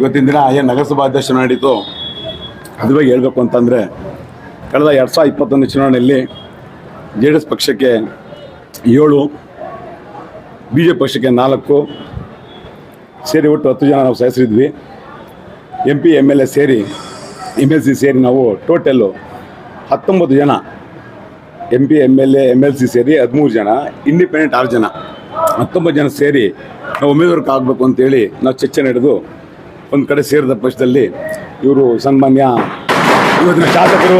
ಇವತ್ತಿನ ದಿನ ಏನು ನಗರಸಭಾ ಅಧ್ಯಕ್ಷ ನಡೀತು ಅದ್ರ ಬಗ್ಗೆ ಹೇಳಬೇಕು ಅಂತಂದರೆ ಕಳೆದ ಎರಡು ಸಾವಿರದ ಇಪ್ಪತ್ತೊಂದು ಚುನಾವಣೆಯಲ್ಲಿ ಜೆ ಡಿ ಎಸ್ ಪಕ್ಷಕ್ಕೆ ಏಳು ಬಿ ಜೆ ಪಿ ಪಕ್ಷಕ್ಕೆ ನಾಲ್ಕು, ಸೇರಿ ಒಟ್ಟು ಹತ್ತು ಜನ ನಾವು ಸದಸ್ಯರಿದ್ವಿ M P M L A ಸೇರಿ ಎಂ ಎಲ್ ಸಿ ಸೇರಿ ನಾವು ಟೋಟಲ್ಲು ಹತ್ತೊಂಬತ್ತು ಜನ, M P M L A M L C ಸೇರಿ ಹದಿಮೂರು ಜನ, ಇಂಡಿಪೆಂಡೆಂಟ್ ಆರು ಜನ, ಹತ್ತೊಂಬತ್ತು ಜನ ಸೇರಿ ನಾವು ಉಮೇದುವಾರಕ್ಕೆ ಆಗಬೇಕು ಅಂತೇಳಿ ನಾವು ಚರ್ಚೆ ನಡೆದು ಒಂದು ಕಡೆ ಸೇರಿದ ಪಕ್ಷದಲ್ಲಿ ಇವರು ಸನ್ಮಾನ್ಯ ಇವತ್ತಿನ ಶಾಸಕರು.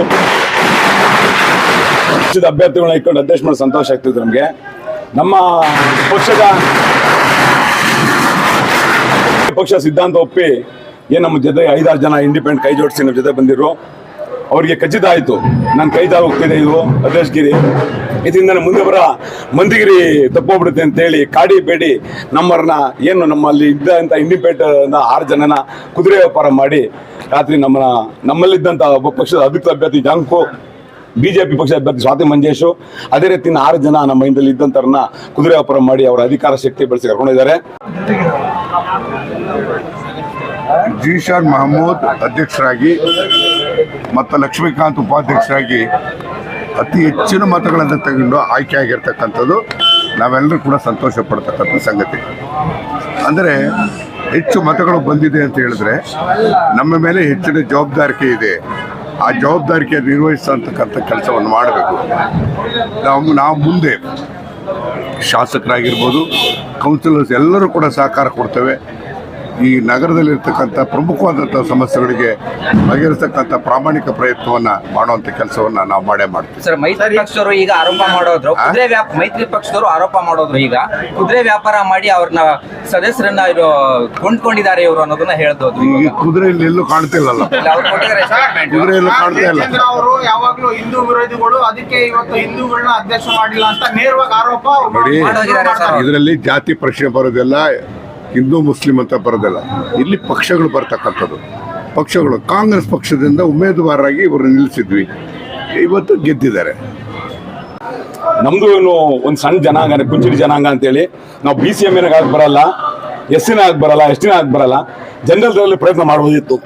ಪಕ್ಷದ ಅಭ್ಯರ್ಥಿಗಳನ್ನ ಇಟ್ಕೊಂಡು ಅಧ್ಯಕ್ಷ ಮಾಡಿ ಸಂತೋಷ ಆಗ್ತಿತ್ತು ನಮಗೆ. ನಮ್ಮ ಪಕ್ಷದ ಪಕ್ಷ ಸಿದ್ಧಾಂತ ಒಪ್ಪಿ ಏನು ನಮ್ಮ ಜೊತೆ ಐದಾರು ಜನ ಇಂಡಿಪೆಂಡೆಂಟ್ ಕೈ ಜೋಡಿಸಿ ನಮ್ಮ ಜೊತೆ ಬಂದಿರು ಅವರಿಗೆ ಖಚಿತ ಆಯಿತು. ನನ್ನ ಕೈ ದಾರ ಹೋಗ್ತಿದೆ ಇದು ಅಧ್ಯಕ್ಷಗಿರಿ ಇದರಿಂದ ನಾನು ಮುಂದೆ ಬರ ಮಂದಿಗಿರಿ ತಪ್ಪೋಗ್ಬಿಡುತ್ತೆ ಅಂತೇಳಿ ಕಾಡಿ ಬೇಡಿ ನಮ್ಮರನ್ನ ಏನು ನಮ್ಮಲ್ಲಿ ಇದ್ದಂಥ ಇಂಡಿಪೆಂಡೆಂಟ್ ಆರು ಜನನ ಕುದುರೆ ವ್ಯಾಪಾರ ಮಾಡಿ ರಾತ್ರಿ ನಮ್ಮನ್ನ, ನಮ್ಮಲ್ಲಿದ್ದಂಥ ಒಬ್ಬ ಪಕ್ಷದ ಅಧಿಕೃತ ಅಭ್ಯರ್ಥಿ ಜಾಂಕು, ಬಿಜೆಪಿ ಪಕ್ಷದ ಅಭ್ಯರ್ಥಿ ಸ್ವಾತಿ ಮಂಜೇಶು, ಅದೇ ರೀತಿ ಆರು ಜನ ನಮ್ಮ ಹಿಂದಲ್ಲಿ ಇದ್ದಂಥವ್ರನ್ನ ಕುದುರೆ ವ್ಯಾಪಾರ ಮಾಡಿ ಅವರ ಅಧಿಕಾರ ಶಕ್ತಿ ಬಳಸಿ ಕರ್ಕೊಂಡಿದ್ದಾರೆ. ಜೀಶಾನ್ ಮಹಮೂದ್ ಅಧ್ಯಕ್ಷರಾಗಿ ಮತ್ತು ಲಕ್ಷ್ಮೀಕಾಂತ್ ಉಪಾಧ್ಯಕ್ಷರಾಗಿ ಅತಿ ಹೆಚ್ಚಿನ ಮತಗಳನ್ನು ತಗೊಂಡು ಆಯ್ಕೆ ಆಗಿರ್ತಕ್ಕಂಥದ್ದು ನಾವೆಲ್ಲರೂ ಕೂಡ ಸಂತೋಷ ಪಡ್ತಕ್ಕಂಥ ಸಂಗತಿ. ಅಂದರೆ ಹೆಚ್ಚು ಮತಗಳು ಬಂದಿದೆ ಅಂತ ಹೇಳಿದ್ರೆ ನಮ್ಮ ಮೇಲೆ ಹೆಚ್ಚಿನ ಜವಾಬ್ದಾರಿಕೆ ಇದೆ. ಆ ಜವಾಬ್ದಾರಿಕೆ ನಿರ್ವಹಿಸತಕ್ಕಂಥ ಕೆಲಸವನ್ನು ಮಾಡಬೇಕು. ನಾವು ನಾವು ಮುಂದೆ ಶಾಸಕರಾಗಿರ್ಬೋದು ಕೌನ್ಸಿಲರ್ಸ್ ಎಲ್ಲರೂ ಕೂಡ ಸಹಕಾರ ಕೊಡ್ತೇವೆ. ಈ ನಗರದಲ್ಲಿರ್ತಕ್ಕಂಥ ಪ್ರಮುಖವಾದಂಥ ಸಮಸ್ಯೆಗಳಿಗೆ ಬಗೆಹರಿಸ್ತಕ್ಕಂಥ ಪ್ರಾಮಾಣಿಕ ಪ್ರಯತ್ನವನ್ನ ಮಾಡುವಂಥ ಕೆಲಸವನ್ನ ನಾವು ಮಾಡೇ ಮಾಡ್ತೀವಿ. ಸರ್ ಮೈತ್ರಿ ಪಕ್ಷದವರು ಈಗ ಆರೋಪ ಮಾಡೋದ್ರು. ಕುದುರೆ ವ್ಯಾಪ ಮೈತ್ರಿ ಪಕ್ಷದವರು ಆರೋಪ ಮಾಡೋದ್ರು ಈಗ. ಕುದುರೆ ವ್ಯಾಪಾರ ಮಾಡಿ ಅವ್ರನ್ನ ಸದಸ್ಯರನ್ನ ಇವರು ಕೊಂಡ್ಕೊಂಡಿದ್ದಾರೆ ಇವರು ಅನ್ನೋದನ್ನ ಹೇಳ್ದೋದ್ರು ಈ ಕುದುರೆಯಲ್ಲಿ ಎಲ್ಲೂ ಕಾಣ್ತಿಲ್ಲಲ್ಲ. ಕುದುರೆ ಎಲ್ಲೂ ಕಾಣ್ತಾ ಇಲ್ಲ. ಅವರು ಯಾವಾಗ್ಲೂ ಹಿಂದೂ ವಿರೋಧಿಗಳು ಅದಕ್ಕೆ ಇವತ್ತು ಹಿಂದೂಗಳನ್ನ ಅಧ್ಯಕ್ಷ ಮಾಡಿಲ್ಲ ಅಂತ ನೇರವಾಗಿ ಆರೋಪ ನೋಡಿ. ಇದರಲ್ಲಿ ಜಾತಿ ಪ್ರಶ್ನೆ ಬರೋದಿಲ್ಲ ಹಿಂದೂ ಮುಸ್ಲಿಂ ಅಂತ ಬರೋದಿಲ್ಲ. ಇಲ್ಲಿ ಪಕ್ಷಗಳು ಬರ್ತಕ್ಕಂಥದ್ದು. ಪಕ್ಷಗಳು, ಕಾಂಗ್ರೆಸ್ ಪಕ್ಷದಿಂದ ಉಮೇದುವಾರರಾಗಿ ಇವರು ನಿಲ್ಲಿಸಿದ್ವಿ. ಇವತ್ತು ಗೆದ್ದಿದ್ದಾರೆ. ನಮ್ದು ಏನು ಒಂದು ಸಣ್ಣ ಜನಾಂಗ ಕುಂಚಿಡಿ ಜನಾಂಗ ಅಂತೇಳಿ, ನಾವು ಬಿ ಸಿ ಎಂ ಆಗಿ ಬರಲ್ಲ ಎಸ್ ಸಿನ ಆಗಿ ಬರಲ್ಲ ಎಸ್ ಟಿನ ಆಗಿ ಬರಲ್ಲ ಜನರಲ್ ಪ್ರಯತ್ನ ಮಾಡುವುದಿತ್ತು.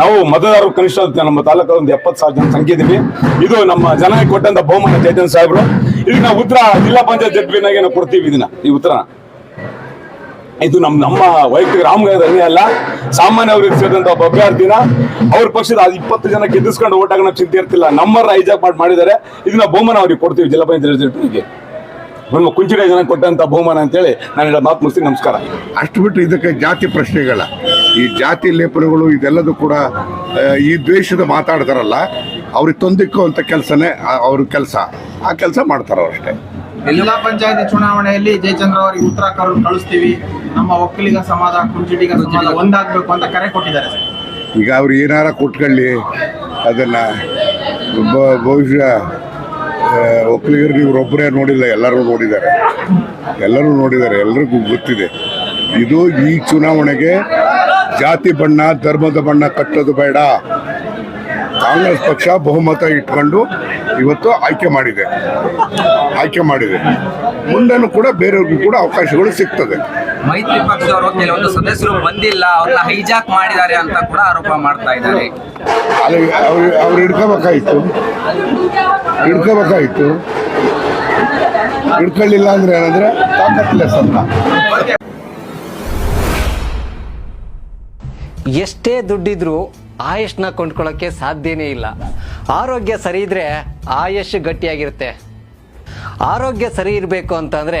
ನಾವು ಮತದಾರರು ಕನಿಷ್ಠ ನಮ್ಮ ತಾಲೂಕು ಒಂದು ಎಪ್ಪತ್ತು ಸಾವಿರ ಜನ ಸಂಖ್ಯೆ ಇದೀವಿ. ಇದು ನಮ್ಮ ಜನಕ್ಕೆ ಕೊಟ್ಟಂತ ಬಹುಮಾನ ಚೈತನ್ಯ ಸಾಹೇಬರು. ಇದಕ್ಕೆ ನಾವು ಉತ್ತರ ಜಿಲ್ಲಾ ಪಂಚಾಯತ್ ಜಡ್ಬಿನಾಗೆ ನಾವು ಕೊಡ್ತೀವಿ ಇದನ್ನ, ಈ ಉತ್ತರ ಇದು ನಮ್ಮ ನಮ್ಮ ವೈಯಕ್ತಿಕ ರಾಮಗಾಯ ಅಲ್ಲ ಸಾಮಾನ್ಯ ಅವ್ರಿಗೆ ಸೇರಿದಂತ ಒಬ್ಬ ಅಭ್ಯರ್ಥಿನ ಅವ್ರ ಪಕ್ಷದ ಅದು ಇಪ್ಪತ್ತು ಜನ ಗೆದ್ದಿಸ್ಕೊಂಡು ಓಟ್ ಹಾಕೋಣ ಚಿಂತೆ ಇರ್ತಿಲ್ಲ. ನಮ್ಮರ ಹೈಜಾಕ್ ಮಾಡಿ ಮಾಡಿದ್ದಾರೆ ಇದನ್ನ ಬಹುಮಾನ ಅವ್ರಿಗೆ ಕೊಡ್ತೀವಿ ಜಿಲ್ಲಾ ಪಂಚಾಯತ್ ಜಡ್ಪಿಗೆ ನಮ್ಮ ಕುಂಚಿಡ ಜನ ಕೊಟ್ಟಂತ ಬಹುಮಾನ ಅಂತೇಳಿ ನಾನು ಹೇಳೋ ಮಾತು ಮುಗಿಸ್ತೀನಿ. ನಮಸ್ಕಾರ. ಅಷ್ಟು ಬಿಟ್ಟು ಇದಕ್ಕೆ ಜಾತಿ ಪ್ರಶ್ನೆಗಳ ಈ ಜಾತಿ ಲೇಪನಗಳು ಇದೆಲ್ಲದೂ ಕೂಡ ಈ ದ್ವೇಷದ ಮಾತಾಡ್ತಾರಲ್ಲ ಅವ್ರಿಗೆ ಅಂತ ಕೆಲಸನೇ ಅವ್ರ ಕೆಲಸ. ಆ ಕೆಲಸ ಮಾಡ್ತಾರ ಅಷ್ಟೇ. ಜಿಲ್ಲಾ ಪಂಚಾಯತಿ ಚುನಾವಣೆಯಲ್ಲಿ ಜಯಚಂದ್ರ ಅವರಿಗೆ ಉತ್ತರ ಕರು ಕಳಿಸ್ತೀವಿ. ನಮ್ಮ ಒಕ್ಕಲಿಗ ಸಮಾಜ ಕುಂಚಿಟಿಗ ಸಮಾಜ ಒಂದಾಗ್ಬೇಕು ಅಂತ ಕರೆ ಕೊಟ್ಟಿದ್ದಾರೆ ಸರ್. ಈಗ ಅವ್ರು ಏನಾರ ಕೊಟ್ಕೊಳ್ಳಿ ಅದನ್ನು ಬಹುಶಃ ಒಕ್ಕಲಿಗರು ಒಕ್ಕಲಿಗರಿಗೆ ಇವರೊಬ್ಬರೇ ನೋಡಿಲ್ಲ ಎಲ್ಲರೂ ನೋಡಿದ್ದಾರೆ. ಎಲ್ಲರೂ ನೋಡಿದ್ದಾರೆ ಎಲ್ಲರಿಗೂ ಗೊತ್ತಿದೆ. ಇದು ಈ ಚುನಾವಣೆಗೆ ಜಾತಿ ಬಣ್ಣ ಧರ್ಮದ ಬಣ್ಣ ಕಟ್ಟೋದು ಬೇಡ. ಕಾಂಗ್ರೆಸ್ ಪಕ್ಷ ಬಹುಮತ ಇಟ್ಕೊಂಡು ಇವತ್ತು ಆಯ್ಕೆ ಮಾಡಿದೆ. ಆಯ್ಕೆ ಮಾಡಿದೆ. ಮುಂದೆನೂ ಕೂಡ ಬೇರೆಯವ್ರಿಗೂ ಕೂಡ ಅವಕಾಶಗಳು ಸಿಗ್ತದೆ. ಮೈತ್ರಿ ಪಕ್ಷದವರು ಕೆಲವೊಂದು ಸದಸ್ಯರು ಬಂದಿಲ್ಲ ಅವ್ರನ್ನ ಹೈಜಾಕ್ ಮಾಡಿದ್ದಾರೆ ಅಂತ ಕೂಡ ಆರೋಪ ಮಾಡ್ತಾ ಇದ್ದಾರೆ. ಅವ್ರು ಅವ್ರು ಹಿಡ್ಕೋಬೇಕಾಯ್ತು. ಹಿಡ್ಕೋಬೇಕಾಯ್ತು. ಹಿಡ್ಕೊಳ್ಳಿಲ್ಲ ಅಂದ್ರೆ ಏನಂದ್ರೆ ತಾಕತ್ಲೆಸ್ ಅಂತ ಎಷ್ಟೇ ದುಡ್ಡಿದ್ರೂ ಆಯುಷ್ನ ಕೊಂಡ್ಕೊಳ್ಳೋಕ್ಕೆ ಸಾಧ್ಯನೇ ಇಲ್ಲ. ಆರೋಗ್ಯ ಸರಿ ಇದ್ರೆ ಆಯುಷ್ ಗಟ್ಟಿಯಾಗಿರುತ್ತೆ. ಆರೋಗ್ಯ ಸರಿ ಇರಬೇಕು ಅಂತಂದ್ರೆ